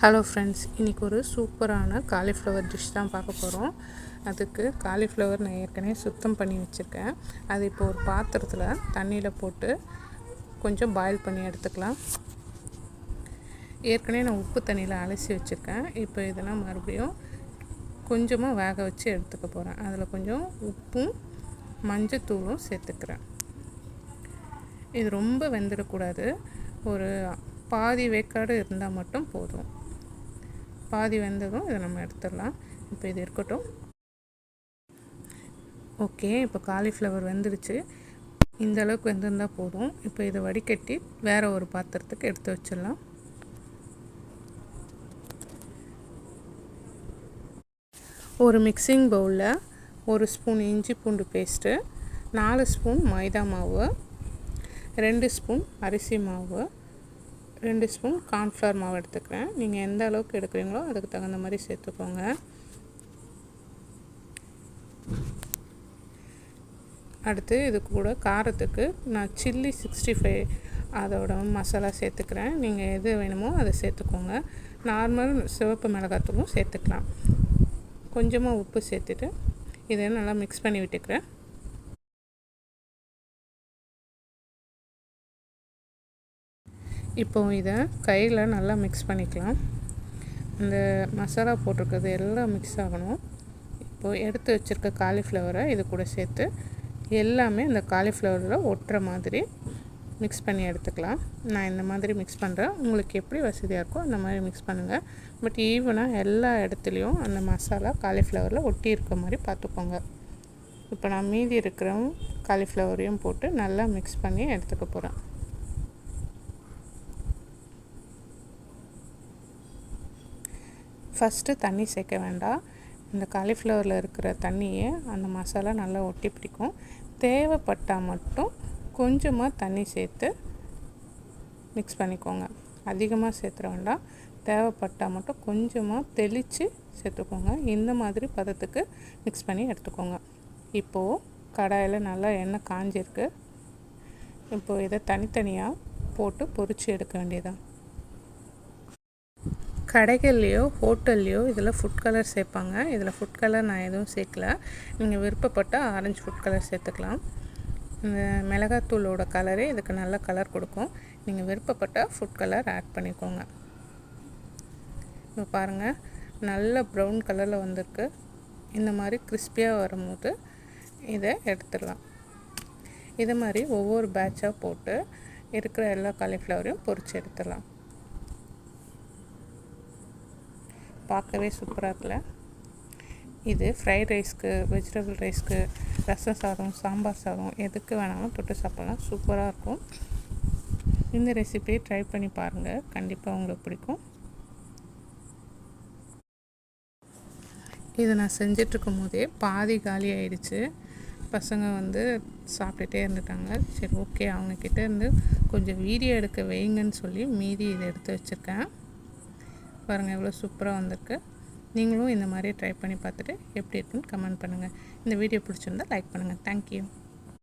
Hello friends இன்றைக்கி ஒரு சூப்பரான காலிஃப்ளவர் டிஷ் தான் பார்க்க போகிறோம் அதுக்கு காலிஃப்ளவர் நான் ஏற்கனவே சுத்தம் பண்ணி வச்சுருக்கேன். அது இப்போ ஒரு பாத்திரத்தில் தண்ணியில் போட்டு கொஞ்சம் பாயில் பண்ணி எடுத்துக்கலாம். ஏற்கனவே நான் உப்பு தண்ணியில் அலசி வச்சுருக்கேன். இப்போ இதெல்லாம் மறுபடியும் கொஞ்சமாக வேக வச்சு எடுத்துக்க போகிறேன் அதில் கொஞ்சம் உப்பும் மஞ்சத்தூளும் சேர்த்துக்கிறேன். இது ரொம்ப வெந்துடக்கூடாது. ஒரு பாதி வேக்காடு இருந்தால் மட்டும் போதும். பாதி வெந்ததும் இதை நம்ம எடுத்துடலாம். இப்போ இது இருக்கட்டும். ஓகே இப்போ காலிஃப்ளவர் வெந்துடுச்சு. இந்த அளவுக்கு வெந்திருந்தால் போதும். இப்போ இதை வடிகட்டி வேறு ஒரு பாத்திரத்துக்கு எடுத்து வச்சிடலாம். ஒரு மிக்சிங் பவுலில் ஒரு ஸ்பூன் இஞ்சி பூண்டு பேஸ்ட்டு நாலு ஸ்பூன் மைதா மாவு ரெண்டு ஸ்பூன் அரிசி மாவு ரெண்டு ஸ்பூன் கார்ன்ஃப்ளவர் மாவு எடுத்துக்கிறேன். நீங்கள் எந்த அளவுக்கு எடுக்கிறீங்களோ அதுக்கு தகுந்த மாதிரி சேர்த்துக்கோங்க. அடுத்து இது கூட காரத்துக்கு நான் சில்லி சிக்ஸ்டி ஃபைவ் அதோட மசாலா சேர்த்துக்கிறேன். நீங்கள் எது வேணுமோ அதை சேர்த்துக்கோங்க. நார்மல் சிவப்பு மிளகாத்தூளும் சேர்த்துக்கலாம். கொஞ்சமாக உப்பு சேர்த்துட்டு இதை நல்லா மிக்ஸ் பண்ணி விட்டுக்கிறேன். இப்போ இதை கையில் நல்லா மிக்ஸ் பண்ணிக்கலாம். இந்த மசாலா போட்டிருக்கிறது எல்லாம் மிக்ஸ் ஆகணும். இப்போது எடுத்து வச்சுருக்க காலிஃப்ளவரை இது கூட சேர்த்து எல்லாமே இந்த காலிஃப்ளவரில் ஒட்டுற மாதிரி மிக்ஸ் பண்ணி எடுத்துக்கலாம். நான் இந்த மாதிரி மிக்ஸ் பண்ணுறேன் உங்களுக்கு எப்படி வசதியாக இருக்கோ அந்த மாதிரி மிக்ஸ் பண்ணுங்கள் பட் ஈவனாக எல்லா இடத்துலையும் அந்த மசாலா காலிஃப்ளவரில் ஒட்டி இருக்க மாதிரி பார்த்துக்கோங்க. இப்போ நான் மீதி இருக்கிற காலிஃப்ளவரையும் போட்டு நல்லா மிக்ஸ் பண்ணி எடுத்துக்க போகிறேன் ஃபஸ்ட்டு தண்ணி சேர்க்க வேண்டாம். இந்த காலிஃப்ளவரில் இருக்கிற தண்ணியை அந்த மசாலா நல்லா ஒட்டி பிடிக்கும். தேவைப்பட்டால் மட்டும் கொஞ்சமாக தண்ணி சேர்த்து மிக்ஸ் பண்ணிக்கோங்க. அதிகமாக சேர்த்துற வேண்டாம். தேவைப்பட்டால் மட்டும் கொஞ்சமாக தெளித்து சேர்த்துக்கோங்க. இந்த மாதிரி பதத்துக்கு மிக்ஸ் பண்ணி எடுத்துக்கோங்க. இப்போது கடாயில் நல்லா எண்ணெய் காஞ்சிருக்கு. இப்போது இதை தனித்தனியாக போட்டு பொறிச்சு எடுக்க வேண்டியதான் கடைகள்லையோ ஹோட்டல்லையோ இதில் ஃபுட் கலர் சேர்ப்பாங்க. இதில் ஃபுட் கலர் நான் எதுவும் சேர்க்கல. நீங்கள் விருப்பப்பட்டால் ஆரஞ்சு ஃபுட் கலர் சேர்த்துக்கலாம். இந்த மிளகாத்தூளோட கலரே இதுக்கு நல்ல கலர் கொடுக்கும். நீங்கள் விருப்பப்பட்டால் ஃபுட் கலர் ஆட் பண்ணிக்கோங்க. இப்போ பாருங்கள் நல்ல ப்ரௌன் கலரில் வந்திருக்கு. இந்த மாதிரி கிறிஸ்பியாக வரும்போது இதை எடுத்துடலாம். இது மாதிரி ஒவ்வொரு பேட்சாக போட்டு இருக்கிற எல்லா காலிஃப்ளவரையும் பொறிச்சு எடுத்துடலாம். பார்க்கவே சூப்பராக இருக்குல்ல? இது ஃப்ரைட் ரைஸ்க்கு வெஜிடபிள் ரைஸ்க்கு ரசம் சாதம் சாம்பார் சாதம் எதுக்கு வேணாலும் தொட்டு சாப்பிட்லாம். சூப்பராக இருக்கும். இந்த ரெசிபியை ட்ரை பண்ணி பாருங்கள் கண்டிப்பாக உங்களுக்கு பிடிக்கும். இதை நான் செஞ்சிட்ருக்கும் போதே பாதி காலி ஆயிடுச்சு. பசங்க வந்து சாப்பிட்டுட்டே இருந்துட்டாங்க. சரி ஓகே அவங்கக்கிட்ட இருந்து கொஞ்சம் வீடியோ எடுக்க வைங்கன்னு சொல்லி மீதி இதை எடுத்து வச்சுருக்கேன். பாருங்கள் எவ்வளோ சூப்பராக வந்திருக்கு. நீங்களும் இந்த மாதிரி ட்ரை பண்ணி பார்த்துட்டு எப்படி இருக்குன்னு கமெண்ட் பண்ணுங்கள் இந்த வீடியோ பிடிச்சிருந்தா லைக் பண்ணுங்கள் தேங்க்யூ